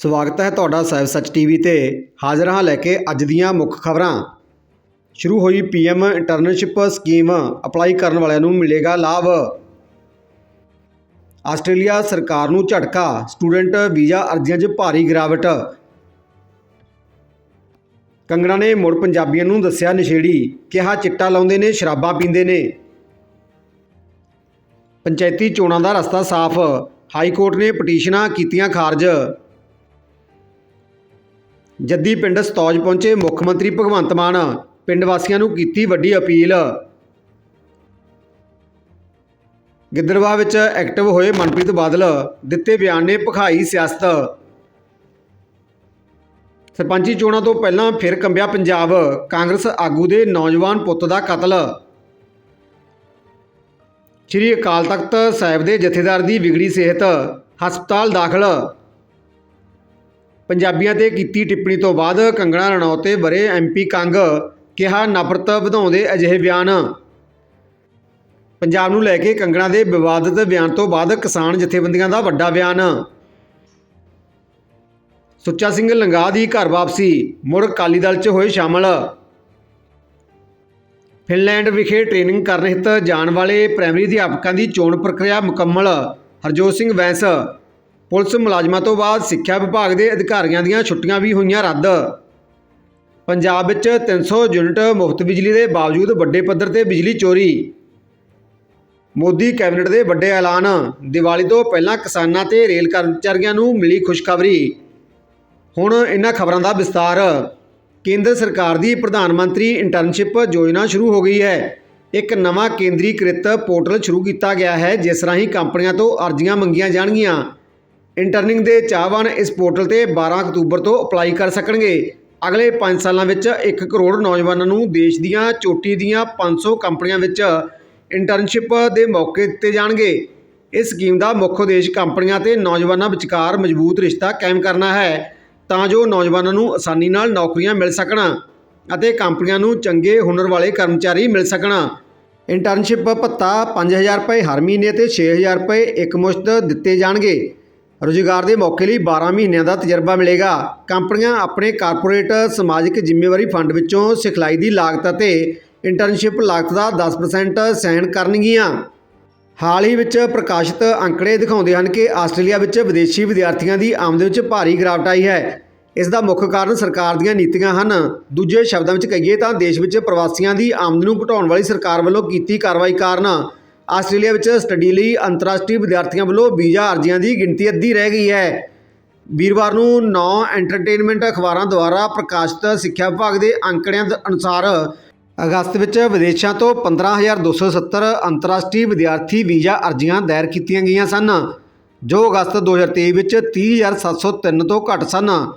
ਸਵਾਗਤ ਹੈ ਤੁਹਾਡਾ ਸਾਹਿਬ ਸੱਚ ਟੀਵੀ ਤੇ। ਹਾਜ਼ਰ ਹਾਂ ਲੈ ਕੇ ਅੱਜ ਦੀਆਂ ਮੁੱਖ ਖਬਰਾਂ। ਸ਼ੁਰੂ ਹੋਈ ਪੀਐਮ ਇੰਟਰਨਸ਼ਿਪ ਸਕੀਮ, ਅਪਲਾਈ ਕਰਨ ਵਾਲਿਆਂ ਨੂੰ ਮਿਲੇਗਾ ਲਾਭ। ਆਸਟ੍ਰੇਲੀਆ ਸਰਕਾਰ ਨੂੰ ਝਟਕਾ, ਸਟੂਡੈਂਟ ਵੀਜ਼ਾ ਅਰਜ਼ੀਆਂ 'ਚ ਭਾਰੀ ਗਿਰਾਵਟ। ਕੰਗਣਾ ਨੇ ਮੁੜ ਪੰਜਾਬੀਆਂ ਨੂੰ ਦੱਸਿਆ ਨਸ਼ੇੜੀ, ਕਿਹਾ ਚਿੱਟਾ ਲਾਉਂਦੇ ਨੇ, ਸ਼ਰਾਬਾਂ ਪੀਂਦੇ ਨੇ। ਪੰਚਾਇਤੀ ਚੋਣਾਂ ਦਾ ਰਸਤਾ ਸਾਫ਼ ਹਾਈ ਕੋਰਟ ਨੇ ਪਟੀਸ਼ਨਾਂ ਕੀਤੀਆਂ ਖਾਰਜ। ਜੱਦੀ ਪਿੰਡ ਸਤੌਜ ਪਹੁੰਚੇ ਮੁੱਖ ਮੰਤਰੀ ਭਗਵੰਤ ਮਾਨ। ਪਿੰਡ ਵਾਸੀਆਂ ਨੂੰ ਕੀਤੀ ਵੱਡੀ ਅਪੀਲ। ਗਿੱਦੜਵਾ ਵਿੱਚ ਐਕਟਿਵ ਹੋਏ ਮਨਪ੍ਰੀਤ ਬਾਦਲ। ਦਿੱਤੇ ਬਿਆਨ ਨੇ ਭਖਾਈ ਸਿਆਸਤ। ਸਰਪੰਚੀ ਚੋਣਾਂ ਤੋਂ ਪਹਿਲਾਂ ਫਿਰ ਕੰਬਿਆ ਪੰਜਾਬ। ਕਾਂਗਰਸ ਆਗੂ ਦੇ ਨੌਜਵਾਨ ਪੁੱਤ ਦਾ ਕਤਲ। ਸ਼੍ਰੀ ਅਕਾਲ ਤਖਤ ਸਾਹਿਬ ਦੇ ਜਥੇਦਾਰ ਦੀ ਵਿਗੜੀ ਸਿਹਤ। ਹਸਪਤਾਲ ਦਾਖਲ। ਪੰਜਾਬੀਆਂ ਤੇ ਕੀਤੀ ਟਿੱਪਣੀ ਤੋਂ ਬਾਅਦ ਕੰਗਣਾ ਰਣੌਤ ਤੇ ਬਰੇ ਐਮਪੀ ਕੰਗ ਕਿਹਾ ਨਫ਼ਰਤ ਵਧਾਉਂਦੇ ਅਜਿਹੇ ਬਿਆਨ। ਪੰਜਾਬ ਨੂੰ ਲੈ ਕੇ ਕੰਗਣਾ ਦੇ ਵਿਵਾਦਤ ਬਿਆਨ ਤੋਂ ਬਾਅਦ ਕਿਸਾਨ ਜਥੇਬੰਦੀਆਂ ਦਾ ਵੱਡਾ ਬਿਆਨ। ਸੁੱਚਾ ਸਿੰਘ ਲੰਗਾ ਦੀ ਘਰ ਵਾਪਸੀ, ਮੁੜ ਅਕਾਲੀ ਦਲ 'ਚ ਹੋਏ ਸ਼ਾਮਲ। ਫਿਨਲੈਂਡ ਵਿਖੇ ਟ੍ਰੇਨਿੰਗ ਕਰਨ ਹਿੱਤ ਜਾਣ ਵਾਲੇ ਪ੍ਰਾਇਮਰੀ ਅਧਿਆਪਕਾਂ ਦੀ ਚੋਣ ਪ੍ਰਕਿਰਿਆ ਮੁਕੰਮਲ, ਹਰਜੋਤ ਸਿੰਘ ਵੈਂਸ ਪੁਲਿਸ ਮੁਲਾਜ਼ਮਾਂ ਤੋਂ ਬਾਅਦ ਸਿੱਖਿਆ ਵਿਭਾਗ ਦੇ ਅਧਿਕਾਰੀਆਂ ਦੀਆਂ ਛੁੱਟੀਆਂ ਵੀ ਹੋਈਆਂ ਰੱਦ। ਪੰਜਾਬ ਵਿੱਚ 300 ਯੂਨਿਟ ਮੁਫਤ ਬਿਜਲੀ ਦੇ ਬਾਵਜੂਦ ਵੱਡੇ ਪੱਧਰ ਤੇ ਬਿਜਲੀ ਚੋਰੀ। ਮੋਦੀ ਕੈਬਨਿਟ ਦੇ ਵੱਡੇ ਐਲਾਨ, ਦੀਵਾਲੀ ਤੋਂ ਪਹਿਲਾਂ ਕਿਸਾਨਾਂ ਤੇ ਰੇਲ ਕਰਮਚਾਰੀਆਂ ਨੂੰ ਮਿਲੀ ਖੁਸ਼ਖਬਰੀ। ਹੁਣ ਇਹਨਾਂ ਖਬਰਾਂ ਦਾ ਵਿਸਤਾਰ। ਕੇਂਦਰ ਸਰਕਾਰ ਦੀ ਪ੍ਰਧਾਨ ਮੰਤਰੀ ਇੰਟਰਨਸ਼ਿਪ ਯੋਜਨਾ ਸ਼ੁਰੂ ਹੋ ਗਈ ਹੈ। ਇੱਕ ਨਵਾਂ ਕੇਂਦਰੀਕ੍ਰਿਤ ਪੋਰਟਲ ਸ਼ੁਰੂ ਕੀਤਾ ਗਿਆ ਹੈ, ਜਿਸ ਰਾਹੀਂ ਕੰਪਨੀਆਂ ਤੋਂ ਅਰਜ਼ੀਆਂ ਮੰਗੀਆਂ ਜਾਣਗੀਆਂ। ਇੰਟਰਨਿੰਗ ਦੇ ਚਾਹਵਾਨ ਇਸ ਪੋਰਟਲ ਤੇ 12 ਅਕਤੂਬਰ ਤੋਂ ਅਪਲਾਈ ਕਰ ਸਕਣਗੇ। ਅਗਲੇ 5 ਸਾਲਾਂ ਵਿੱਚ 1 ਕਰੋੜ ਨੌਜਵਾਨਾਂ ਨੂੰ ਦੇਸ਼ ਦੀਆਂ ਚੋਟੀ ਦੀਆਂ 500 ਕੰਪਨੀਆਂ ਵਿੱਚ ਇੰਟਰਨਸ਼ਿਪ ਦੇ ਮੌਕੇ ਦਿੱਤੇ ਜਾਣਗੇ। ਇਸ ਸਕੀਮ ਦਾ ਮੁੱਖ ਉਦੇਸ਼ ਕੰਪਨੀਆਂ ਤੇ ਨੌਜਵਾਨਾਂ ਵਿਚਕਾਰ ਮਜ਼ਬੂਤ ਰਿਸ਼ਤਾ ਕਾਇਮ ਕਰਨਾ ਹੈ, ਤਾਂ ਜੋ ਨੌਜਵਾਨਾਂ ਨੂੰ ਆਸਾਨੀ ਨਾਲ ਨੌਕਰੀਆਂ ਮਿਲ ਸਕਣ ਅਤੇ ਕੰਪਨੀਆਂ ਨੂੰ ਚੰਗੇ ਹੁਨਰ ਵਾਲੇ ਕਰਮਚਾਰੀ ਮਿਲ ਸਕਣ। ਇੰਟਰਨਸ਼ਿਪ ਭੱਤਾ 5000 ਰੁਪਏ ਹਰ ਮਹੀਨੇ ਤੇ 6000 ਰੁਪਏ ਇੱਕ ਮੁਸ਼ਤ ਦਿੱਤੇ ਜਾਣਗੇ। ਰੁਜ਼ਗਾਰ ਦੇ ਮੌਕੇ ਲਈ 12 ਮਹੀਨਿਆਂ ਦਾ ਤਜਰਬਾ ਮਿਲੇਗਾ। ਕੰਪਨੀਆਂ ਆਪਣੇ ਕਾਰਪੋਰੇਟ ਸਮਾਜਿਕ ਜ਼ਿੰਮੇਵਾਰੀ ਫੰਡ ਵਿੱਚੋਂ ਸਿਖਲਾਈ ਦੀ ਲਾਗਤ ਅਤੇ ਇੰਟਰਨਸ਼ਿਪ ਲਾਗਤ ਦਾ 10% ਸਹਿਣ ਕਰਨਗੀਆਂ। ਹਾਲ ਹੀ ਵਿੱਚ ਪ੍ਰਕਾਸ਼ਿਤ ਅੰਕੜੇ ਦਿਖਾਉਂਦੇ ਹਨ ਕਿ ਆਸਟ੍ਰੇਲੀਆ ਵਿੱਚ ਵਿਦੇਸ਼ੀ ਵਿਦਿਆਰਥੀਆਂ ਦੀ ਆਮਦ ਵਿੱਚ ਭਾਰੀ ਗਿਰਾਵਟ ਆਈ ਹੈ। ਇਸ ਦਾ ਮੁੱਖ ਕਾਰਨ ਸਰਕਾਰ ਦੀਆਂ ਨੀਤੀਆਂ ਹਨ। ਦੂਜੇ ਸ਼ਬਦਾਂ ਵਿੱਚ ਕਹੀਏ ਤਾਂ ਦੇਸ਼ ਵਿੱਚ ਪ੍ਰਵਾਸੀਆਂ ਦੀ ਆਮਦ ਨੂੰ ਘਟਾਉਣ ਵਾਲੀ ਸਰਕਾਰ ਵੱਲੋਂ ਕੀਤੀ ਕਾਰਵਾਈ ਕਾਰਨ ਆਸਟ੍ਰੇਲੀਆ ਵਿੱਚ ਸਟੱਡੀ ਲਈ ਅੰਤਰਰਾਸ਼ਟਰੀ ਵਿਦਿਆਰਥੀਆਂ ਵੱਲੋਂ ਵੀਜ਼ਾ ਅਰਜ਼ੀਆਂ ਦੀ ਗਿਣਤੀ ਅੱਧੀ ਰਹਿ ਗਈ ਹੈ। ਵੀਰਵਾਰ ਨੂੰ ਨੌ ਐਂਟਰਟੇਨਮੈਂਟ ਅਖਬਾਰਾਂ ਦੁਆਰਾ ਪ੍ਰਕਾਸ਼ਿਤ ਸਿੱਖਿਆ ਵਿਭਾਗ ਦੇ ਅੰਕੜਿਆਂ ਦੇ, ਅਨੁਸਾਰ ਅਗਸਤ ਵਿੱਚ ਵਿਦੇਸ਼ਾਂ ਤੋਂ 15270 ਅੰਤਰਰਾਸ਼ਟਰੀ ਵਿਦਿਆਰਥੀ ਵੀਜ਼ਾ ਅਰਜ਼ੀਆਂ ਦਾਇਰ ਕੀਤੀਆਂ ਗਈਆਂ ਸਨ, ਜੋ ਅਗਸਤ 2023 ਵਿੱਚ 30703 ਤੋਂ ਘੱਟ ਸਨ।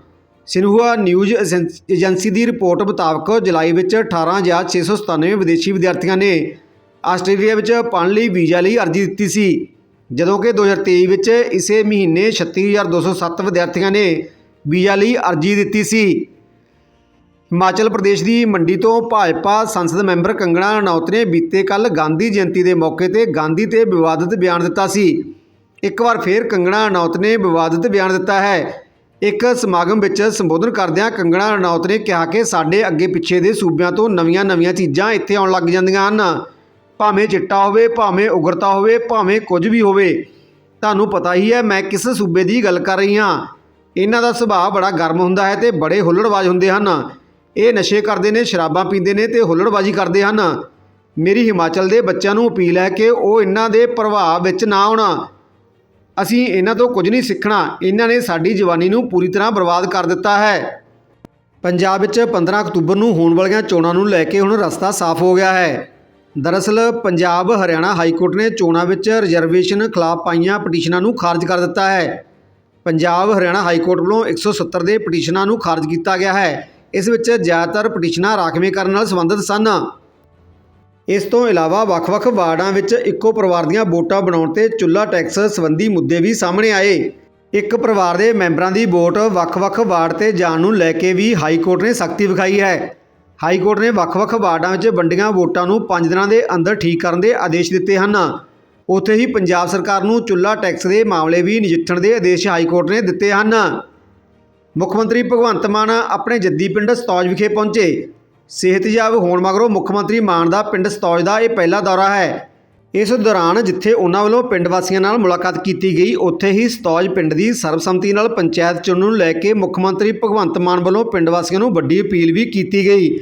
ਸਿਨਹੂਆ ਨਿਊਜ਼ ਏਜੰਸ- ਏਜੰਸੀ ਦੀ ਰਿਪੋਰਟ ਮੁਤਾਬਕ ਜੁਲਾਈ ਵਿੱਚ 18697 ਵਿਦੇਸ਼ੀ ਵਿਦਿਆਰਥੀਆਂ ਨੇ ਆਸਟ੍ਰੇਲੀਆ ਵਿੱਚ ਪੜ੍ਹਨ ਲਈ ਵੀਜ਼ਾ ਲਈ ਅਰਜ਼ੀ ਦਿੱਤੀ ਸੀ, ਜਦੋਂ ਕਿ 2023 ਵਿੱਚ ਇਸੇ ਮਹੀਨੇ 36207 ਵਿਦਿਆਰਥੀਆਂ ਨੇ ਵੀਜ਼ਾ ਲਈ ਅਰਜ਼ੀ ਦਿੱਤੀ ਸੀ। ਹਿਮਾਚਲ ਪ੍ਰਦੇਸ਼ ਦੀ ਮੰਡੀ ਤੋਂ ਭਾਜਪਾ ਸੰਸਦ ਮੈਂਬਰ ਕੰਗਣਾ ਰਣੌਤ ਨੇ ਬੀਤੇ ਕੱਲ ਗਾਂਧੀ ਜਯੰਤੀ ਦੇ ਮੌਕੇ ਤੇ ਗਾਂਧੀ ਤੇ ਵਿਵਾਦਿਤ ਬਿਆਨ ਦਿੱਤਾ ਸੀ। ਇੱਕ ਵਾਰ ਫੇਰ ਕੰਗਣਾ ਰਣੌਤ ਨੇ ਵਿਵਾਦਿਤ ਬਿਆਨ ਦਿੱਤਾ ਹੈ। ਇੱਕ ਸਮਾਗਮ ਵਿੱਚ ਸੰਬੋਧਨ ਕਰਦਿਆਂ ਕੰਗਣਾ ਰਣੌਤ ਨੇ ਕਿਹਾ ਕਿ ਸਾਡੇ ਅੱਗੇ ਪਿੱਛੇ ਦੇ ਸੂਬਿਆਂ ਤੋਂ ਨਵੀਆਂ-ਨਵੀਆਂ ਚੀਜ਼ਾਂ ਇੱਥੇ ਆਉਣ ਲੱਗ ਜਾਂਦੀਆਂ ਹਨ। ਭਾਵੇਂ ਚਿੱਟਾ ਹੋਵੇ, ਭਾਵੇਂ ਉਗਰਤਾ ਹੋਵੇ, ਭਾਵੇਂ ਕੁਝ ਵੀ ਹੋਵੇ, ਤੁਹਾਨੂੰ ਪਤਾ ਹੀ ਹੈ, ਮੈਂ ਕਿਸ ਸੂਬੇ ਦੀ ਗੱਲ ਕਰ ਰਹੀ ਹਾਂ। ਇਹਨਾਂ ਦਾ ਸੁਭਾਅ ਬੜਾ ਗਰਮ ਹੁੰਦਾ ਹੈ ਤੇ ਬੜੇ ਹੁੱਲੜਬਾਜ਼ ਹੁੰਦੇ ਹਨ। ਇਹ ਨਸ਼ੇ ਕਰਦੇ ਨੇ, ਸ਼ਰਾਬਾਂ ਪੀਂਦੇ ਨੇ ਤੇ ਹੁੱਲੜਬਾਜ਼ੀ ਕਰਦੇ ਹਨ। ਮੇਰੀ ਹਿਮਾਚਲ ਦੇ ਬੱਚਿਆਂ ਨੂੰ ਅਪੀਲ ਹੈ ਕਿ ਉਹ ਇਹਨਾਂ ਦੇ ਪ੍ਰਭਾਵ ਵਿੱਚ ਨਾ ਆਉਣ। ਅਸੀਂ ਇਹਨਾਂ ਤੋਂ ਕੁਝ ਨਹੀਂ ਸਿੱਖਣਾ। ਇਹਨਾਂ ਨੇ ਸਾਡੀ ਜਵਾਨੀ ਨੂੰ ਪੂਰੀ ਤਰ੍ਹਾਂ ਬਰਬਾਦ ਕਰ ਦਿੱਤਾ ਹੈ। ਪੰਜਾਬ ਵਿੱਚ 15 ਅਕਤੂਬਰ ਨੂੰ ਹੋਣ ਵਾਲੀਆਂ ਚੋਣਾਂ ਨੂੰ ਲੈ ਕੇ ਹੁਣ ਰਸਤਾ ਸਾਫ਼ ਹੋ ਗਿਆ ਹੈ। ਦਰਅਸਲ, ਪੰਜਾਬ ਹਰਿਆਣਾ ਹਾਈ ਕੋਰਟ ਨੇ ਚੋਣਾਂ ਵਿੱਚ ਰਿਜ਼ਰਵੇਸ਼ਨ ਖਿਲਾਫ ਪਾਈਆਂ ਪਟੀਸ਼ਨਾਂ ਨੂੰ ਖਾਰਜ ਕਰ ਦਿੱਤਾ ਹੈ। ਪੰਜਾਬ ਹਰਿਆਣਾ ਹਾਈ ਕੋਰਟ ਵੱਲੋਂ 170 ਦੇ ਪਟੀਸ਼ਨਾਂ ਨੂੰ ਖਾਰਜ ਕੀਤਾ ਗਿਆ ਹੈ। ਇਸ ਵਿੱਚ ਜ਼ਿਆਦਾਤਰ ਪਟੀਸ਼ਨਾਂ ਰਾਖਵੇਂ ਕਰਨ ਨਾਲ ਸੰਬੰਧਿਤ ਸਨ। ਇਸ ਤੋਂ ਇਲਾਵਾ ਵੱਖ-ਵੱਖ ਵਾਰਡਾਂ ਵਿੱਚ ਇੱਕੋ ਪਰਿਵਾਰ ਦੀਆਂ ਵੋਟਾਂ ਬਣਾਉਣ ਤੇ ਚੁੱਲ੍ਹਾ ਟੈਕਸ ਸੰਬੰਧੀ ਮੁੱਦੇ ਵੀ ਸਾਹਮਣੇ ਆਏ। ਇੱਕ ਪਰਿਵਾਰ ਦੇ ਮੈਂਬਰਾਂ ਦੀ ਵੋਟ ਵੱਖ-ਵੱਖ ਵਾਰਡ ਤੇ ਜਾਣ ਨੂੰ ਲੈ ਕੇ ਵੀ ਹਾਈ ਕੋਰਟ ਨੇ ਸਖਤੀ ਵਿਖਾਈ ਹੈ। ਹਾਈ ਕੋਰਟ ਨੇ ਵੱਖ-ਵੱਖ ਵਾਰਡਾਂ ਵਿੱਚ ਵੰਡੀਆਂ ਵੋਟਾਂ ਨੂੰ 5 ਦਿਨਾਂ ਦੇ ਅੰਦਰ ਠੀਕ ਕਰਨ ਦੇ ਆਦੇਸ਼ ਦਿੱਤੇ ਹਨ। ਉੱਥੇ ਹੀ ਪੰਜਾਬ ਸਰਕਾਰ ਨੂੰ ਚੁੱਲ੍ਹਾ ਟੈਕਸ ਦੇ ਮਾਮਲੇ ਵੀ ਨਜਿੱਠਣ ਦੇ ਆਦੇਸ਼ ਹਾਈ ਕੋਰਟ ਨੇ ਦਿੱਤੇ ਹਨ। ਮੁੱਖ ਮੰਤਰੀ ਭਗਵੰਤ ਮਾਨ ਆਪਣੇ ਜੱਦੀ ਪਿੰਡ ਸਤੌਜ ਵਿਖੇ ਪਹੁੰਚੇ। ਸਿਹਤਯਾਬ ਹੋਣ ਮਗਰੋਂ ਮੁੱਖ ਮੰਤਰੀ ਮਾਨ ਦਾ ਪਿੰਡ ਸਤੌਜ ਦਾ ਇਹ ਪਹਿਲਾ ਦੌਰਾ ਹੈ। ਇਸ ਦੌਰਾਨ ਜਿੱਥੇ ਉਹਨਾਂ ਵੱਲੋਂ ਪਿੰਡ ਵਾਸੀਆਂ ਨਾਲ ਮੁਲਾਕਾਤ ਕੀਤੀ ਗਈ, ਉੱਥੇ ਹੀ ਸਤੌਜ ਪਿੰਡ ਦੀ ਸਰਬਸੰਮਤੀ ਨਾਲ ਪੰਚਾਇਤ ਚੁਣਨ ਨੂੰ ਲੈ ਕੇ ਮੁੱਖ ਮੰਤਰੀ ਭਗਵੰਤ ਮਾਨ ਵੱਲੋਂ ਪਿੰਡ ਵਾਸੀਆਂ ਨੂੰ ਵੱਡੀ ਅਪੀਲ ਵੀ ਕੀਤੀ ਗਈ।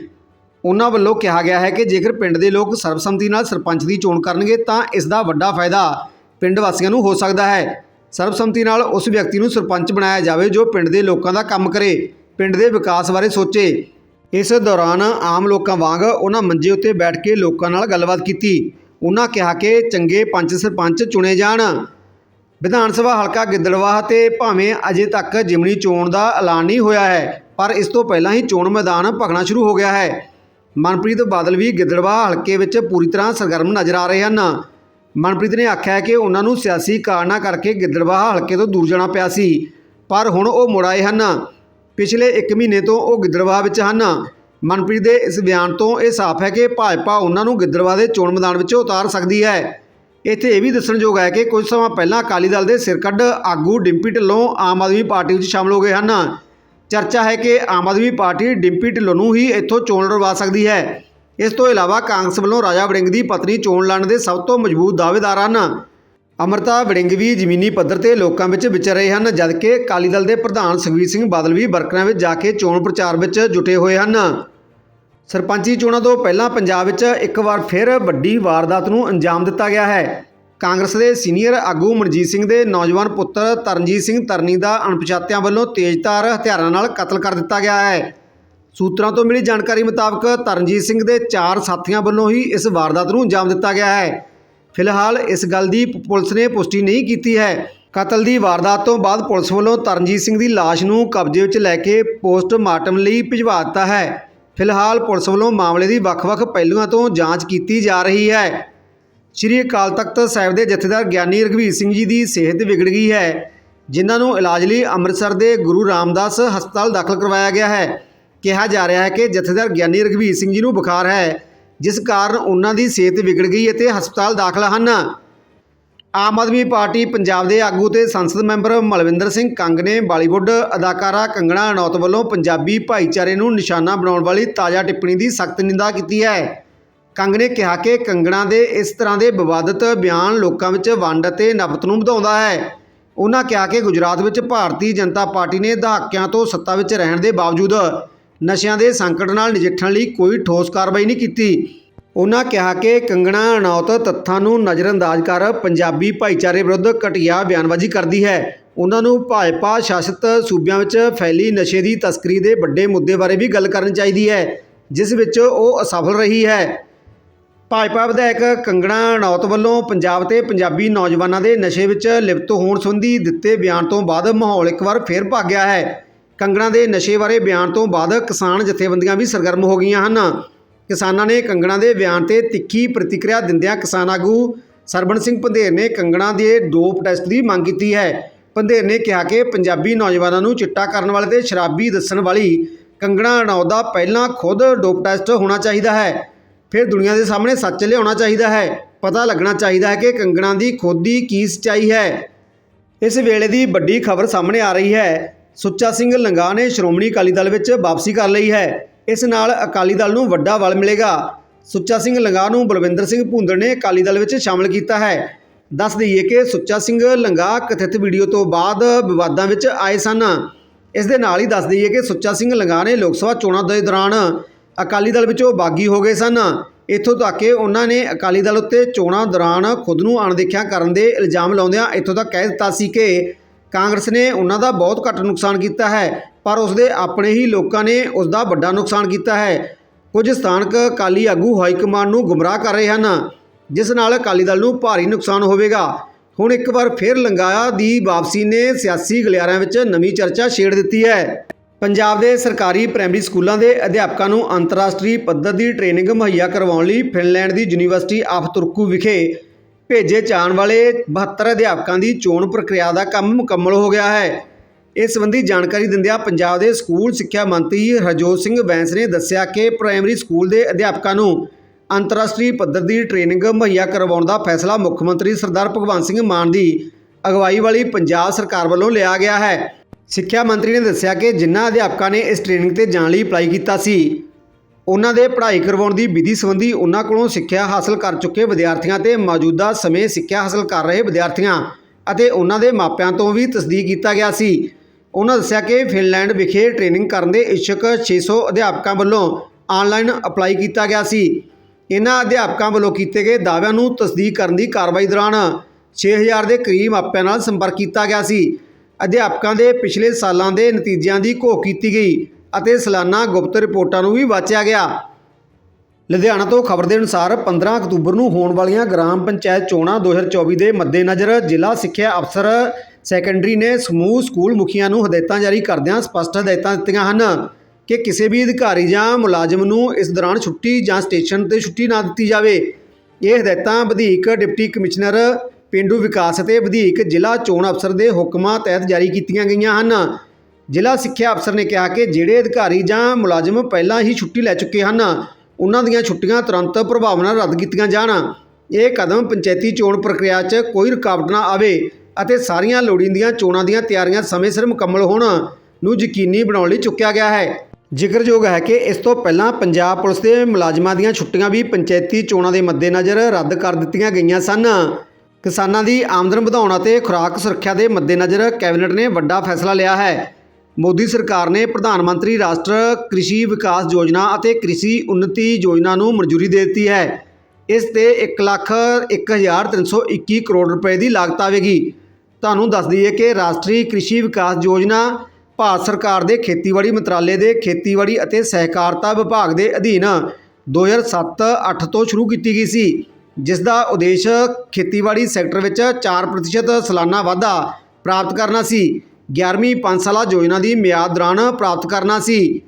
ਉਹਨਾਂ ਵੱਲੋਂ ਕਿਹਾ ਗਿਆ ਹੈ ਕਿ ਜੇਕਰ ਪਿੰਡ ਦੇ ਲੋਕ ਸਰਬਸੰਮਤੀ ਨਾਲ ਸਰਪੰਚ ਦੀ ਚੋਣ ਕਰਨਗੇ, ਤਾਂ ਇਸ ਦਾ ਵੱਡਾ ਫਾਇਦਾ ਪਿੰਡ ਵਾਸੀਆਂ ਨੂੰ ਹੋ ਸਕਦਾ ਹੈ। ਸਰਬਸੰਮਤੀ ਨਾਲ ਉਸ ਵਿਅਕਤੀ ਨੂੰ ਸਰਪੰਚ ਬਣਾਇਆ ਜਾਵੇ ਜੋ ਪਿੰਡ ਦੇ ਲੋਕਾਂ ਦਾ ਕੰਮ ਕਰੇ, ਪਿੰਡ ਦੇ ਵਿਕਾਸ ਬਾਰੇ ਸੋਚੇ। ਇਸ ਦੌਰਾਨ ਆਮ ਲੋਕਾਂ ਵਾਂਗ ਉਹਨਾਂ ਮੰਜੇ ਉੱਤੇ ਬੈਠ ਕੇ ਲੋਕਾਂ ਨਾਲ ਗੱਲਬਾਤ ਕੀਤੀ। ਉਹਨਾਂ ਕਿਹਾ ਕਿ ਚੰਗੇ ਪੰਚ ਸਰਪੰਚ ਚੁਣੇ ਜਾਣ। ਵਿਧਾਨ ਸਭਾ ਹਲਕਾ ਗਿੱਦੜਵਾਹ ਤੇ ਭਾਵੇਂ ਅਜੇ ਤੱਕ ਜਿਮਣੀ ਚੋਣ ਦਾ ਐਲਾਨ ਨਹੀਂ ਹੋਇਆ ਹੈ, ਪਰ ਇਸ ਤੋਂ ਪਹਿਲਾਂ ਹੀ ਚੋਣ ਮੈਦਾਨ ਭਖਣਾ ਸ਼ੁਰੂ ਹੋ ਗਿਆ ਹੈ। ਮਨਪ੍ਰੀਤ ਬਾਦਲ ਵੀ ਗਿੱਦੜਵਾਹ ਹਲਕੇ ਵਿੱਚ ਪੂਰੀ ਤਰ੍ਹਾਂ ਸਰਗਰਮ ਨਜ਼ਰ ਆ ਰਹੇ ਹਨ। ਮਨਪ੍ਰੀਤ ਨੇ ਆਖਿਆ ਹੈ ਕਿ ਉਹਨਾਂ ਨੂੰ ਸਿਆਸੀ ਕਾਰਨਾਂ ਕਰਕੇ ਗਿੱਦੜਵਾਹ ਹਲਕੇ ਤੋਂ ਦੂਰ ਜਾਣਾ ਪਿਆ ਸੀ, ਪਰ ਹੁਣ ਉਹ ਮੁੜ ਆਏ ਹਨ। ਪਿਛਲੇ 1 ਮਹੀਨੇ ਤੋਂ ਉਹ ਗਿੱਦੜਵਾਹ ਵਿੱਚ ਹਨ। ਮਨਪ੍ਰੀਤ ਦੇ ਇਸ ਬਿਆਨ ਤੋਂ ਇਹ ਸਾਫ਼ ਹੈ ਕਿ ਭਾਜਪਾ ਉਹਨਾਂ ਨੂੰ ਗਿੱਦੜਵਾਹ ਦੇ ਚੋਣ ਮੈਦਾਨ ਵਿੱਚ ਉਤਾਰ ਸਕਦੀ ਹੈ। ਇੱਥੇ ਇਹ ਵੀ ਦੱਸਣਯੋਗ ਹੈ ਕਿ ਕੁਝ ਸਮਾਂ ਪਹਿਲਾਂ ਅਕਾਲੀ ਦਲ ਦੇ ਸਿਰਕੱਢ ਆਗੂ ਡਿੰਪੀ ਢਿੱਲੋਂ ਆਮ ਆਦਮੀ ਪਾਰਟੀ ਵਿੱਚ ਸ਼ਾਮਲ ਹੋ ਗਏ ਹਨ। ਚਰਚਾ ਹੈ ਕਿ ਆਮ ਆਦਮੀ ਪਾਰਟੀ ਡਿੰਪੀ ਢਿੱਲੋਂ ਨੂੰ ਹੀ ਇੱਥੋਂ ਚੋਣ ਲੜਵਾ ਸਕਦੀ ਹੈ। ਇਸ ਤੋਂ ਇਲਾਵਾ ਕਾਂਗਰਸ ਵੱਲੋਂ ਰਾਜਾ ਵੜਿੰਗ ਦੀ ਪਤਨੀ ਚੋਣ ਲੜਨ ਦੇ ਸਭ ਤੋਂ ਮਜ਼ਬੂਤ ਦਾਅਵੇਦਾਰ ਹਨ। ਅਮਰਤਾ ਵੜਿੰਗ ਵੀ ਜ਼ਮੀਨੀ ਪੱਧਰ ਤੇ ਲੋਕਾਂ ਵਿੱਚ ਵਿਚਰ ਰਹੇ ਹਨ, ਜਦਕਿ ਅਕਾਲੀ ਦਲ ਦੇ ਪ੍ਰਧਾਨ ਸੁਖਬੀਰ ਸਿੰਘ ਬਾਦਲ ਵੀ ਵਰਕਰਾਂ ਵਿੱਚ ਜਾ ਕੇ ਚੋਣ ਪ੍ਰਚਾਰ ਵਿੱਚ ਜੁਟੇ ਹੋਏ ਹਨ। ਸਰਪੰਚੀ ਚੋਣਾਂ ਤੋਂ ਪਹਿਲਾਂ ਪੰਜਾਬ ਵਿੱਚ ਇੱਕ ਵਾਰ ਫਿਰ ਵੱਡੀ ਵਾਰਦਾਤ ਨੂੰ ਅੰਜਾਮ ਦਿੱਤਾ ਗਿਆ ਹੈ। ਕਾਂਗਰਸ ਦੇ ਸੀਨੀਅਰ ਆਗੂ ਮਨਜੀਤ ਸਿੰਘ ਦੇ ਨੌਜਵਾਨ ਪੁੱਤਰ ਤਰਨਜੀਤ ਸਿੰਘ ਤਰਨੀ ਦਾ ਅਣਪਛਾਤਿਆਂ ਵੱਲੋਂ ਤੇਜ਼ਧਾਰ ਹਥਿਆਰਾਂ ਨਾਲ ਕਤਲ ਕਰ ਦਿੱਤਾ ਗਿਆ ਹੈ। ਸੂਤਰਾਂ ਤੋਂ ਮਿਲੀ ਜਾਣਕਾਰੀ ਮੁਤਾਬਕ ਤਰਨਜੀਤ ਸਿੰਘ ਦੇ ਚਾਰ ਸਾਥੀਆਂ ਵੱਲੋਂ ਹੀ ਇਸ ਵਾਰਦਾਤ ਨੂੰ ਅੰਜਾਮ ਦਿੱਤਾ ਗਿਆ ਹੈ। ਫਿਲਹਾਲ ਇਸ ਗੱਲ ਦੀ ਪ- ਪੁਲਿਸ ਨੇ ਪੁਸ਼ਟੀ ਨਹੀਂ ਕੀਤੀ ਹੈ। ਕਤਲ ਦੀ ਵਾਰਦਾਤ ਤੋਂ ਬਾਅਦ ਪੁਲਿਸ ਵੱਲੋਂ ਤਰਨਜੀਤ ਸਿੰਘ ਦੀ ਲਾਸ਼ ਨੂੰ ਕਬਜ਼ੇ ਵਿੱਚ ਲੈ ਕੇ ਪੋਸਟਮਾਰਟਮ ਲਈ ਭਿਜਵਾ ਦਿੱਤਾ ਹੈ। ਫਿਲਹਾਲ ਪੁਲਿਸ ਵੱਲੋਂ ਮਾਮਲੇ ਦੀ ਵੱਖ-ਵੱਖ ਪਹਿਲੂਆਂ ਤੋਂ ਜਾਂਚ ਕੀਤੀ ਜਾ ਰਹੀ ਹੈ। ਸ਼੍ਰੀ ਅਕਾਲ ਤਖਤ ਸਾਹਿਬ ਦੇ ਜਥੇਦਾਰ ਗਿਆਨੀ ਰਘਵੀਰ ਸਿੰਘ ਜੀ ਦੀ ਸਿਹਤ ਵਿਗੜ ਗਈ ਹੈ, ਜਿਨ੍ਹਾਂ ਨੂੰ ਇਲਾਜ ਲਈ ਅੰਮ੍ਰਿਤਸਰ ਦੇ ਗੁਰੂ ਰਾਮਦਾਸ ਹਸਪਤਾਲ ਦਾਖਲ ਕਰਵਾਇਆ ਗਿਆ ਹੈ। ਕਿਹਾ ਜਾ ਰਿਹਾ ਹੈ ਕਿ ਜਥੇਦਾਰ ਗਿਆਨੀ ਰਘਵੀਰ ਸਿੰਘ ਜੀ ਨੂੰ ਬੁਖਾਰ ਹੈ। ਜਿਸ ਕਾਰਨ ਉਹਨਾਂ ਦੀ ਸਿਹਤ ਵਿਗੜ ਗਈ ਅਤੇ ਹਸਪਤਾਲ ਦਾਖਲ ਹਨ। ਆਮ ਆਦਮੀ ਪਾਰਟੀ ਪੰਜਾਬ ਦੇ ਆਗੂ ਤੇ ਸੰਸਦ ਮੈਂਬਰ ਮਲਵਿੰਦਰ ਸਿੰਘ ਕੰਗ ਨੇ ਬਾਲੀਵੁੱਡ ਅਦਾਕਾਰਾ ਕੰਗਣਾ ਅਨੌਤ ਵੱਲੋਂ ਪੰਜਾਬੀ ਭਾਈਚਾਰੇ ਨੂੰ ਨਿਸ਼ਾਨਾ ਬਣਾਉਣ ਵਾਲੀ ਤਾਜ਼ਾ ਟਿੱਪਣੀ ਦੀ ਸਖਤ ਨਿੰਦਾ ਕੀਤੀ ਹੈ। ਕੰਗ ਨੇ ਕਿਹਾ ਕਿ ਕੰਗਣਾ ਦੇ ਇਸ ਤਰ੍ਹਾਂ ਦੇ ਵਿਵਾਦਤ ਬਿਆਨ ਲੋਕਾਂ ਵਿੱਚ ਵੰਡ ਅਤੇ ਨਫ਼ਰਤ ਨੂੰ ਵਧਾਉਂਦਾ ਹੈ। ਉਹਨਾਂ ਕਿਹਾ ਕਿ ਗੁਜਰਾਤ ਵਿੱਚ ਭਾਰਤੀ ਜਨਤਾ ਪਾਰਟੀ ਨੇ ਦਹਾਕਿਆਂ ਤੋਂ ਸੱਤਾ ਵਿੱਚ ਰਹਿਣ ਦੇ ਬਾਵਜੂਦ ਨਸ਼ਿਆਂ ਦੇ ਸੰਕਟ ਨਾਲ ਨਜਿੱਠਣ ਲਈ ਕੋਈ ਠੋਸ ਕਾਰਵਾਈ ਨਹੀਂ ਕੀਤੀ। ਉਹਨਾਂ ਕਿਹਾ ਕਿ ਕੰਗਣਾ ਅਣੌਤ ਤੱਥਾਂ ਨੂੰ ਨਜ਼ਰਅੰਦਾਜ਼ ਕਰ ਪੰਜਾਬੀ ਭਾਈਚਾਰੇ ਵਿਰੁੱਧ ਘਟੀਆ ਬਿਆਨਬਾਜ਼ੀ ਕਰਦੀ ਹੈ। ਉਹਨਾਂ ਨੂੰ ਭਾਜਪਾ ਸ਼ਾਸਿਤ ਸੂਬਿਆਂ ਵਿੱਚ ਫੈਲੀ ਨਸ਼ੇ ਦੀ ਤਸਕਰੀ ਦੇ ਵੱਡੇ ਮੁੱਦੇ ਬਾਰੇ ਵੀ ਗੱਲ ਕਰਨੀ ਚਾਹੀਦੀ ਹੈ, ਜਿਸ ਵਿੱਚ ਉਹ ਅਸਫਲ ਰਹੀ ਹੈ। ਭਾਜਪਾ ਵਿਧਾਇਕ ਕੰਗਣਾ ਅਣੌਤ ਵੱਲੋਂ ਪੰਜਾਬ ਤੇ ਪੰਜਾਬੀ ਨੌਜਵਾਨਾਂ ਦੇ ਨਸ਼ੇ ਵਿੱਚ ਲਿਪਤ ਹੋਣ ਸੰਬੰਧੀ ਦਿੱਤੇ ਬਿਆਨ ਤੋਂ ਬਾਅਦ ਮਾਹੌਲ ਇੱਕ ਵਾਰ ਫੇਰ ਭੱਗ ਗਿਆ ਹੈ। ਕੰਗਣਾ ਦੇ ਨਸ਼ੇ ਬਾਰੇ ਬਿਆਨ ਤੋਂ ਬਾਅਦ ਕਿਸਾਨ ਜਥੇਬੰਦੀਆਂ ਵੀ ਸਰਗਰਮ ਹੋ ਗਈਆਂ ਹਨ। ਕਿਸਾਨਾਂ ਨੇ ਕੰਗਣਾ ਦੇ ਬਿਆਨ ਤੇ ਤਿੱਖੀ ਪ੍ਰਤੀਕਿਰਿਆ ਦਿੰਦਿਆਂ ਕਿਸਾਨ ਆਗੂ ਸਰਬਣ ਸਿੰਘ ਪੰਧੇਰ ਨੇ ਕੰਗਣਾ ਦੇ ਡੋਪ ਟੈਸਟ ਦੀ ਮੰਗ ਕੀਤੀ ਹੈ। ਪੰਧੇਰ ਨੇ ਕਿਹਾ ਕਿ ਪੰਜਾਬੀ ਨੌਜਵਾਨਾਂ ਨੂੰ ਚਿੱਟਾ ਕਰਨ ਵਾਲੇ ਤੇ ਸ਼ਰਾਬੀ ਦੱਸਣ ਵਾਲੀ ਕੰਗਣਾ ਰਣੌਤ ਦਾ ਪਹਿਲਾਂ ਖੁਦ ਡੋਪ ਟੈਸਟ ਹੋਣਾ ਚਾਹੀਦਾ ਹੈ। ਫਿਰ ਦੁਨੀਆ ਦੇ ਸਾਹਮਣੇ ਸੱਚ ਲਿਆਉਣਾ ਚਾਹੀਦਾ ਹੈ। ਪਤਾ ਲੱਗਣਾ ਚਾਹੀਦਾ ਹੈ ਕਿ ਕੰਗਣਾ ਦੀ ਖੁਦ ਦੀ ਕੀ ਸੱਚਾਈ ਹੈ। ਇਸ ਵੇਲੇ ਦੀ ਵੱਡੀ ਖਬਰ ਸਾਹਮਣੇ ਆ ਰਹੀ ਹੈ। ਸੁੱਚਾ ਸਿੰਘ ਲੰਗਾ ਨੇ ਸ਼੍ਰੋਮਣੀ ਅਕਾਲੀ ਦਲ ਵਿੱਚ ਵਾਪਸੀ ਕਰ ਲਈ ਹੈ। ਇਸ ਨਾਲ ਅਕਾਲੀ ਦਲ ਨੂੰ ਵੱਡਾ ਬਲ ਮਿਲੇਗਾ। ਸੁੱਚਾ ਸਿੰਘ ਲੰਗਾ ਨੂੰ ਬਲਵਿੰਦਰ ਸਿੰਘ ਭੁੰਦੜ ਨੇ ਅਕਾਲੀ ਦਲ ਵਿੱਚ ਸ਼ਾਮਲ ਕੀਤਾ ਹੈ। ਦੱਸ ਦਈਏ ਕਿ ਸੁੱਚਾ ਸਿੰਘ ਲੰਗਾ ਕਥਿਤ ਵੀਡੀਓ ਤੋਂ ਬਾਅਦ ਵਿਵਾਦਾਂ ਵਿੱਚ ਆਏ ਸਨ। ਇਸ ਦੇ ਨਾਲ ਹੀ ਦੱਸ ਦਈਏ ਕਿ ਸੁੱਚਾ ਸਿੰਘ ਲੰਗਾ ਨੇ ਲੋਕ ਸਭਾ ਚੋਣਾਂ ਦੇ ਦੌਰਾਨ ਅਕਾਲੀ ਦਲ ਵਿੱਚੋਂ ਬਾਗੀ ਹੋ ਗਏ ਸਨ। ਇੱਥੋਂ ਤੱਕ ਕਿ ਉਹਨਾਂ ਨੇ ਅਕਾਲੀ ਦਲ ਉੱਤੇ ਚੋਣਾਂ ਦੌਰਾਨ ਖੁਦ ਨੂੰ ਅਣਦੇਖਿਆ ਕਰਨ ਦੇ ਇਲਜ਼ਾਮ ਲਾਉਂਦਿਆਂ ਇੱਥੋਂ ਤੱਕ ਕਹਿ ਦਿੱਤਾ ਸੀ ਕਿ ਕਾਂਗਰਸ ਨੇ ਉਹਨਾਂ ਦਾ ਬਹੁਤ ਘੱਟ ਨੁਕਸਾਨ ਕੀਤਾ ਹੈ, ਪਰ ਉਸਦੇ ਆਪਣੇ ਹੀ ਲੋਕਾਂ ਨੇ ਉਸ ਦਾ ਵੱਡਾ ਨੁਕਸਾਨ ਕੀਤਾ ਹੈ। ਕੁਝ ਸਥਾਨਕ ਅਕਾਲੀ ਆਗੂ ਹਾਈ ਕਮਾਂਡ ਨੂੰ ਗੁੰਮਰਾਹ ਕਰ ਰਹੇ ਹਨ, ਜਿਸ ਨਾਲ ਅਕਾਲੀ ਦਲ ਨੂੰ ਭਾਰੀ ਨੁਕਸਾਨ ਹੋਵੇਗਾ। ਹੁਣ ਇੱਕ ਵਾਰ ਫਿਰ ਲੰਗਾਇਆ ਦੀ ਵਾਪਸੀ ਨੇ ਸਿਆਸੀ ਗਲਿਆਰਿਆਂ ਵਿੱਚ ਨਵੀਂ ਚਰਚਾ ਛੇੜ ਦਿੱਤੀ ਹੈ। ਪੰਜਾਬ ਦੇ ਸਰਕਾਰੀ ਪ੍ਰਾਇਮਰੀ ਸਕੂਲਾਂ ਦੇ ਅਧਿਆਪਕਾਂ ਨੂੰ ਅੰਤਰਰਾਸ਼ਟਰੀ ਪੱਧਰ ਦੀ ਟ੍ਰੇਨਿੰਗ ਮੁਹੱਈਆ ਕਰਵਾਉਣ ਲਈ ਫਿਨਲੈਂਡ ਦੀ ਯੂਨੀਵਰਸਿਟੀ ਆਫ ਤੁਰਕੂ ਵਿਖੇ ਭੇਜੇ ਜਾਣ ਵਾਲੇ 72 ਅਧਿਆਪਕਾਂ ਦੀ ਚੋਣ ਪ੍ਰਕਿਰਿਆ ਦਾ ਕੰਮ ਮੁਕੰਮਲ ਹੋ ਗਿਆ ਹੈ। ਇਸ ਸੰਬੰਧੀ ਜਾਣਕਾਰੀ ਦਿੰਦਿਆਂ ਪੰਜਾਬ ਦੇ ਸਕੂਲ ਸਿੱਖਿਆ ਮੰਤਰੀ ਹਰਜੋਤ ਸਿੰਘ ਬੈਂਸ ਨੇ ਦੱਸਿਆ ਕਿ ਪ੍ਰਾਇਮਰੀ ਸਕੂਲ ਦੇ ਅਧਿਆਪਕਾਂ ਨੂੰ ਅੰਤਰਰਾਸ਼ਟਰੀ ਪੱਧਰ ਦੀ ਟ੍ਰੇਨਿੰਗ ਮੁਹੱਈਆ ਕਰਵਾਉਣ ਦਾ ਫੈਸਲਾ ਮੁੱਖ ਮੰਤਰੀ ਸਰਦਾਰ ਭਗਵੰਤ ਸਿੰਘ ਮਾਨ ਦੀ ਅਗਵਾਈ ਵਾਲੀ ਪੰਜਾਬ ਸਰਕਾਰ ਵੱਲੋਂ ਲਿਆ ਗਿਆ ਹੈ। ਸਿੱਖਿਆ ਮੰਤਰੀ ਨੇ ਦੱਸਿਆ ਕਿ ਜਿਨ੍ਹਾਂ ਅਧਿਆਪਕਾਂ ਨੇ ਇਸ ਟ੍ਰੇਨਿੰਗ ਤੇ ਜਾਣ ਲਈ ਅਪਲਾਈ ਕੀਤਾ ਸੀ ਉਹਨਾਂ ਦੇ ਪੜ੍ਹਾਈ ਕਰਵਾਉਣ ਦੀ ਵਿਧੀ ਸੰਬੰਧੀ ਉਹਨਾਂ ਕੋਲੋਂ ਸਿੱਖਿਆ ਹਾਸਲ ਕਰ ਚੁੱਕੇ ਵਿਦਿਆਰਥੀਆਂ ਤੇ ਮੌਜੂਦਾ ਸਮੇਂ ਸਿੱਖਿਆ ਹਾਸਲ ਕਰ ਰਹੇ ਵਿਦਿਆਰਥੀਆਂ ਅਤੇ ਉਹਨਾਂ ਦੇ ਮਾਪਿਆਂ ਤੋਂ ਵੀ ਤਸਦੀਕ ਕੀਤਾ ਗਿਆ ਸੀ। ਉਹਨਾਂ ਦੱਸਿਆ ਕਿ ਫਿਨਲੈਂਡ ਵਿਖੇ ਟ੍ਰੇਨਿੰਗ ਕਰਨ ਦੇ ਇੱਛੁਕ 600 ਅਧਿਆਪਕਾਂ ਵੱਲੋਂ ਆਨਲਾਈਨ ਅਪਲਾਈ ਕੀਤਾ ਗਿਆ ਸੀ। ਇਹਨਾਂ ਅਧਿਆਪਕਾਂ ਵੱਲੋਂ ਕੀਤੇ ਗਏ ਦਾਅਵਿਆਂ ਨੂੰ ਤਸਦੀਕ ਕਰਨ ਦੀ ਕਾਰਵਾਈ ਦੌਰਾਨ 6000 ਦੇ ਕਰੀਬ ਮਾਪਿਆਂ ਨਾਲ ਸੰਪਰਕ ਕੀਤਾ ਗਿਆ ਸੀ। ਅਧਿਆਪਕਾਂ ਦੇ ਪਿਛਲੇ ਸਾਲਾਂ ਦੇ ਨਤੀਜਿਆਂ ਦੀ ਘੋਖ ਕੀਤੀ ਗਈ। ਅਤੇ ਸਾਲਾਨਾ ਗੁਪਤ ਰਿਪੋਰਟਾਂ ਨੂੰ ਵੀ ਵਾਚਿਆ ਗਿਆ। ਲੁਧਿਆਣਾ ਤੋਂ ਖਬਰ ਦੇ ਅਨੁਸਾਰ 15 ਅਕਤੂਬਰ ਨੂੰ ਹੋਣ ਵਾਲੀਆਂ ਗ੍ਰਾਮ ਪੰਚਾਇਤ ਚੋਣਾਂ 2024 ਦੇ ਮੱਦੇਨਜ਼ਰ ਜ਼ਿਲ੍ਹਾ ਸਿੱਖਿਆ ਅਫਸਰ ਸੈਕੰਡਰੀ ਨੇ ਸਮੂਹ ਸਕੂਲ ਮੁਖੀਆਂ ਨੂੰ ਹਦਾਇਤਾਂ ਜਾਰੀ ਕਰਦਿਆਂ ਸਪਸ਼ਟ ਹਦਾਇਤਾਂ ਦਿੱਤੀਆਂ ਹਨ ਕਿ ਕਿਸੇ ਵੀ ਅਧਿਕਾਰੀ ਜਾਂ ਮੁਲਾਜ਼ਮ ਨੂੰ ਇਸ ਦੌਰਾਨ ਛੁੱਟੀ ਜਾਂ ਸਟੇਸ਼ਨ ਤੇ ਛੁੱਟੀ ਨਾ ਦਿੱਤੀ ਜਾਵੇ। ਇਹ ਹਦਾਇਤਾਂ ਵਧੀਕ ਡਿਪਟੀ ਕਮਿਸ਼ਨਰ, ਪਿੰਡੂ ਵਿਕਾਸ ਅਤੇ ਵਧੀਕ ਜ਼ਿਲ੍ਹਾ ਚੋਣ ਅਫਸਰ ਦੇ ਹੁਕਮਾਂ ਤਹਿਤ ਜਾਰੀ ਕੀਤੀਆਂ ਗਈਆਂ ਹਨ। ਜ਼ਿਲ੍ਹਾ ਸਿੱਖਿਆ ਅਫਸਰ ਨੇ ਕਿਹਾ ਕਿ ਜਿਹੜੇ ਅਧਿਕਾਰੀ ਜਾਂ ਮੁਲਾਜ਼ਮ ਪਹਿਲਾਂ ਹੀ ਛੁੱਟੀ ਲੈ ਚੁੱਕੇ ਹਨ, ਉਹਨਾਂ ਦੀਆਂ ਛੁੱਟੀਆਂ ਤੁਰੰਤ ਪ੍ਰਭਾਵ ਨਾਲ ਰੱਦ ਕੀਤੀਆਂ ਜਾਣ। ਇਹ ਕਦਮ ਪੰਚਾਇਤੀ ਚੋਣ ਪ੍ਰਕਿਰਿਆ 'ਚ ਕੋਈ ਰੁਕਾਵਟ ਨਾ ਆਵੇ ਅਤੇ ਸਾਰੀਆਂ ਲੋੜੀਂਦੀਆਂ ਚੋਣਾਂ ਦੀਆਂ ਤਿਆਰੀਆਂ ਸਮੇਂ ਸਿਰ ਮੁਕੰਮਲ ਹੋਣ ਨੂੰ ਯਕੀਨੀ ਬਣਾਉਣ ਲਈ ਚੁੱਕਿਆ ਗਿਆ ਹੈ। ਜ਼ਿਕਰਯੋਗ ਹੈ ਕਿ ਇਸ ਤੋਂ ਪਹਿਲਾਂ ਪੰਜਾਬ ਪੁਲਿਸ ਦੇ ਮੁਲਾਜ਼ਮਾਂ ਦੀਆਂ ਛੁੱਟੀਆਂ ਵੀ ਪੰਚਾਇਤੀ ਚੋਣਾਂ ਦੇ ਮੱਦੇਨਜ਼ਰ ਰੱਦ ਕਰ ਦਿੱਤੀਆਂ ਗਈਆਂ ਸਨ। ਕਿਸਾਨਾਂ ਦੀ ਆਮਦਨ ਵਧਾਉਣ ਅਤੇ ਖੁਰਾਕ ਸੁਰੱਖਿਆ ਦੇ ਮੱਦੇਨਜ਼ਰ ਕੈਬਨਿਟ ਨੇ ਵੱਡਾ ਫੈਸਲਾ ਲਿਆ ਹੈ। ਮੋਦੀ ਸਰਕਾਰ ਨੇ ਪ੍ਰਧਾਨ ਮੰਤਰੀ ਰਾਸ਼ਟਰ ਕ੍ਰਿਸ਼ੀ ਵਿਕਾਸ ਯੋਜਨਾ ਅਤੇ ਕ੍ਰਿਸ਼ੀ ਉન્નਤੀ ਯੋਜਨਾ ਨੂੰ ਮਨਜ਼ੂਰੀ ਦੇ ਦਿੱਤੀ ਹੈ। ਇਸ ਤੇ 1 ਲੱਖ 1321 ਕਰੋੜ ਰੁਪਏ ਦੀ ਲਾਗਤ ਆਵੇਗੀ। ਤੁਹਾਨੂੰ ਦੱਸ ਦਈਏ ਕਿ ਰਾਸ਼ਟਰੀ ਕ੍ਰਿਸ਼ੀ ਵਿਕਾਸ ਯੋਜਨਾ ਭਾਰਤ ਸਰਕਾਰ ਦੇ ਖੇਤੀਬਾੜੀ ਮੰਤਰਾਲੇ ਦੇ ਖੇਤੀਬਾੜੀ ਅਤੇ ਸਹਿਕਾਰਤਾ ਵਿਭਾਗ ਦੇ ਅਧੀਨ 2007-8 ਤੋਂ ਸ਼ੁਰੂ ਕੀਤੀ ਗਈ ਸੀ, ਜਿਸ ਦਾ ਉਦੇਸ਼ ਖੇਤੀਬਾੜੀ ਸੈਕਟਰ ਵਿੱਚ 4% ਸਾਲਾਨਾ ਵਾਧਾ ਪ੍ਰਾਪਤ ਕਰਨਾ ਸੀ। 11ਵੀਂ ਪੰਜ ਸਾਲਾ ਯੋਜਨਾ ਦੀ ਮਿਆਦ ਦੌਰਾਨ ਪ੍ਰਾਪਤ ਕਰਨਾ ਸੀ।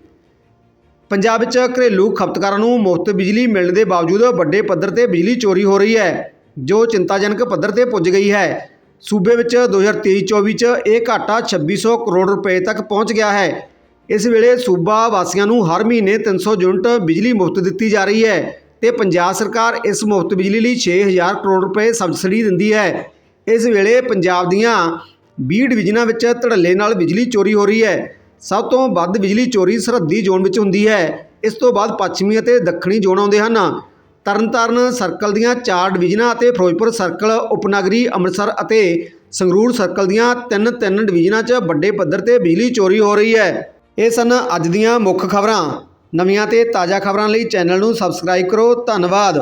ਪੰਜਾਬ ਵਿੱਚ ਘਰੇਲੂ ਖਪਤਕਾਰਾਂ ਨੂੰ ਮੁਫਤ ਬਿਜਲੀ ਮਿਲਣ ਦੇ ਬਾਵਜੂਦ ਵੱਡੇ ਪੱਧਰ ਤੇ ਬਿਜਲੀ ਚੋਰੀ ਹੋ ਰਹੀ ਹੈ, ਜੋ ਚਿੰਤਾਜਨਕ ਪੱਧਰ ਤੇ ਪੁੱਜ ਗਈ ਹੈ। ਸੂਬੇ ਵਿੱਚ 2023-24 ਚ ਇਹ ਘਾਟਾ 2600 ਕਰੋੜ ਰੁਪਏ ਤੱਕ ਪਹੁੰਚ ਗਿਆ ਹੈ। ਇਸ ਵੇਲੇ ਸੂਬਾ ਵਾਸੀਆਂ ਨੂੰ ਹਰ ਮਹੀਨੇ 300 ਯੂਨਿਟ ਬਿਜਲੀ ਮੁਫਤ ਦਿੱਤੀ ਜਾ ਰਹੀ ਹੈ ਤੇ ਪੰਜਾਬ ਸਰਕਾਰ ਇਸ ਮੁਫਤ ਬਿਜਲੀ ਲਈ 6000 ਕਰੋੜ ਰੁਪਏ ਸਬਸਿਡੀ ਦਿੰਦੀ ਹੈ। ਇਸ ਵੇਲੇ ਪੰਜਾਬ ਦੀਆਂ 20 ਡਿਵੀਜ਼ਨਾਂ ਵਿੱਚ ਧੜੱਲੇ ਨਾਲ ਬਿਜਲੀ ਚੋਰੀ ਹੋ ਰਹੀ ਹੈ। ਸਭ ਤੋਂ ਵੱਧ ਬਿਜਲੀ ਚੋਰੀ ਸਰਹੱਦੀ ਜ਼ੋਨ ਵਿੱਚ ਹੁੰਦੀ ਹੈ। ਇਸ ਤੋਂ ਬਾਅਦ ਪੱਛਮੀ ਅਤੇ ਦੱਖਣੀ ਜ਼ੋਨ ਆਉਂਦੇ ਹਨ। ਤਰਨਤਾਰਨ ਸਰਕਲ ਦੀਆਂ 4 ਡਿਵੀਜ਼ਨਾਂ ਅਤੇ ਫਿਰੋਜ਼ਪੁਰ ਸਰਕਲ, ਉਪਨਗਰੀ, ਅੰਮ੍ਰਿਤਸਰ ਅਤੇ ਸੰਗਰੂਰ ਸਰਕਲ ਦੀਆਂ 3-3 ਡਿਵੀਜ਼ਨਾਂ 'ਚ ਵੱਡੇ ਪੱਧਰ ਤੇ ਬਿਜਲੀ ਚੋਰੀ ਹੋ ਰਹੀ ਹੈ। ਇਹ ਸਨ ਅੱਜ ਦੀਆਂ ਮੁੱਖ ਖਬਰਾਂ। ਨਵੀਆਂ ਤੇ ਤਾਜ਼ਾ ਖਬਰਾਂ ਲਈ ਚੈਨਲ ਨੂੰ ਸਬਸਕ੍ਰਾਈਬ ਕਰੋ। ਧੰਨਵਾਦ।